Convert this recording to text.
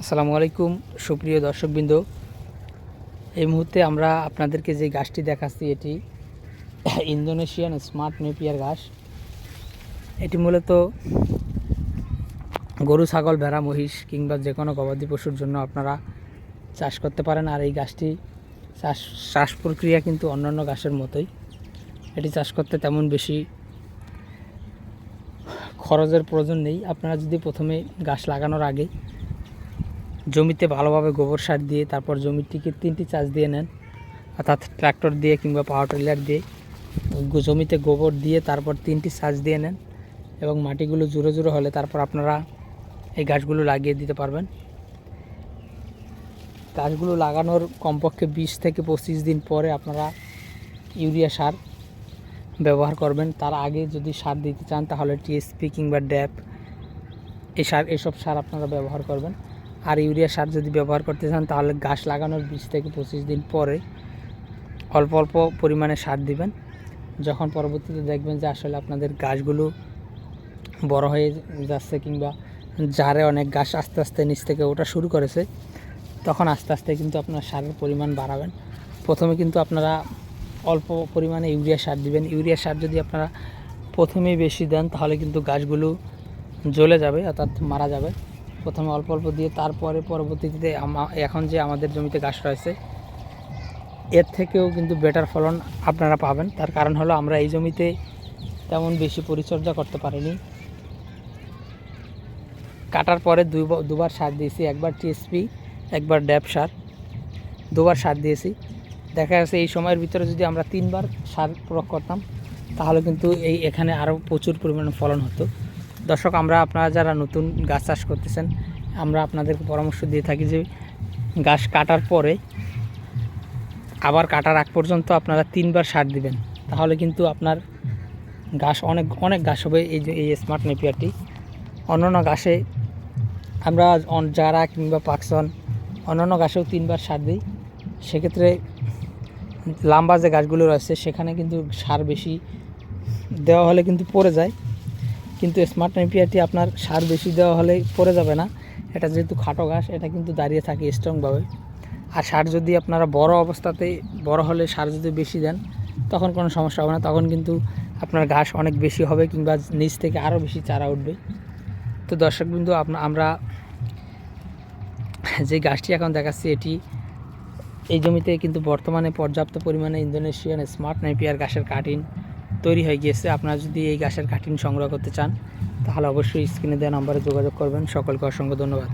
আসসালামু আলাইকুম, সুপ্রিয় দর্শকবৃন্দ। এই মুহূর্তে আমরা আপনাদেরকে যে গাছটি দেখাচ্ছি, এটি ইন্দোনেশিয়ান স্মার্ট নেপিয়ার ঘাস। এটি মূলত গরু, ছাগল, ভেড়া, মহিষ কিংবা যে কোনো গবাদি পশুর জন্য আপনারা চাষ করতে পারেন। আর এই গাছটি চাষ চাষ প্রক্রিয়া কিন্তু অন্যান্য ঘাসের মতোই। এটি চাষ করতে তেমন বেশি খরচের প্রয়োজন নেই। আপনারা যদি প্রথমে গাছ লাগানোর আগে জমিতে ভালোভাবে গোবর সার দিয়ে, তারপর জমিটিকে তিনটি চাষ দিয়ে নেন। অর্থাৎ ট্রাক্টর দিয়ে কিংবা পাওয়ার টিলার দিয়ে। জমিতে গোবর দিয়ে তারপর তিনটি চাষ দিয়ে নেন এবং মাটিগুলো জুড়ো জুড়ো হলে তারপর আপনারা এই গাছগুলো লাগিয়ে দিতে পারবেন। গাছগুলো লাগানোর কমপক্ষে বিশ থেকে পঁচিশ দিন পরে আপনারা ইউরিয়া সার ব্যবহার করবেন। তার আগে যদি সার দিতে চান তাহলে টিএসপি কিংবা ড্যাপ, এই সার এসব সার আপনারা ব্যবহার করবেন। আর ইউরিয়া সার যদি ব্যবহার করতে চান, তাহলে গাছ লাগানোর বিশ থেকে পঁচিশ দিন পরে অল্প অল্প পরিমাণে সার দিবেন। যখন পরবর্তীতে দেখবেন যে আসলে আপনাদের গাছগুলো বড় হয়ে যাচ্ছে কিংবা জারে অনেক গাছ আস্তে আস্তে নিচ থেকে ওটা শুরু করেছে, তখন আস্তে আস্তে কিন্তু আপনার সারের পরিমাণ বাড়াবেন। প্রথমে কিন্তু আপনারা অল্প পরিমাণে ইউরিয়া সার দিবেন। ইউরিয়া সার যদি আপনারা প্রথমেই বেশি দেন, তাহলে কিন্তু গাছগুলো জ্বলে যাবে, অর্থাৎ মারা যাবে। প্রথমে অল্প অল্প দিয়ে তারপরে পরবর্তীতে এখন যে আমাদের জমিতে গাছ রয়েছে, এর থেকেও কিন্তু বেটার ফলন আপনারা পাবেন। তার কারণ হলো আমরা এই জমিতে তেমন বেশি পরিচর্যা করতে পারিনি। কাটার পরে দুই দুবার সার দিয়েছি, একবার টিএসপি একবার ড্যাপ সার। দুবার সার দিয়েছি। দেখা যাচ্ছে এই সময়ের ভিতরে যদি আমরা তিনবার সার প্রয়োগ করতাম, তাহলে কিন্তু এই এখানে আরও প্রচুর পরিমাণে ফলন হতো। দর্শক, আমরা আপনারা যারা নতুন গাছ চাষ করতেছেন, আমরা আপনাদেরকে পরামর্শ দিয়ে থাকি যে গাছ কাটার পরে, আবার কাটার আগ পর্যন্ত আপনারা তিনবার সার দিবেন। তাহলে কিন্তু আপনার গাছ অনেক অনেক গাছ হবে এই যে, এই স্মার্ট নেপিয়ারটি। অন্যান্য গাছে আমরা যারা কিংবা পাকসন, অন্যান্য গাছেও তিনবার সার দিই। সেক্ষেত্রে লাম্বা যে গাছগুলো রয়েছে, সেখানে কিন্তু সার বেশি দেওয়া হলে কিন্তু পড়ে যায়। কিন্তু স্মার্ট নেপিয়ারটি আপনার সার বেশি দেওয়া হলে পড়ে যাবে না। এটা যেহেতু খাটো ঘাস, এটা কিন্তু দাঁড়িয়ে থাকে স্ট্রংভাবে আর সার যদি আপনারা বড় অবস্থাতে বড় হলে সার যদি বেশি দেন, তখন কোনো সমস্যা হবে না। তখন কিন্তু আপনার ঘাস অনেক বেশি হবে কিংবা নিচ থেকে আরও বেশি চারা উঠবে। তো দর্শকবিন্দু আপনা আমরা যে গাছটি এখন দেখাচ্ছি, এটি এই জমিতে কিন্তু বর্তমানে পর্যাপ্ত পরিমাণে ইন্দোনেশিয়ান স্মার্ট নেপিয়ার গাছের কাটিন তৈরি হয়ে গিয়েছে। আপনারা যদি এই গাছের কাটিন সংগ্রহ করতে চান, তাহলে অবশ্যই স্ক্রিনে দেওয়া নাম্বারে যোগাযোগ করবেন। সকলকে অসংখ্য ধন্যবাদ।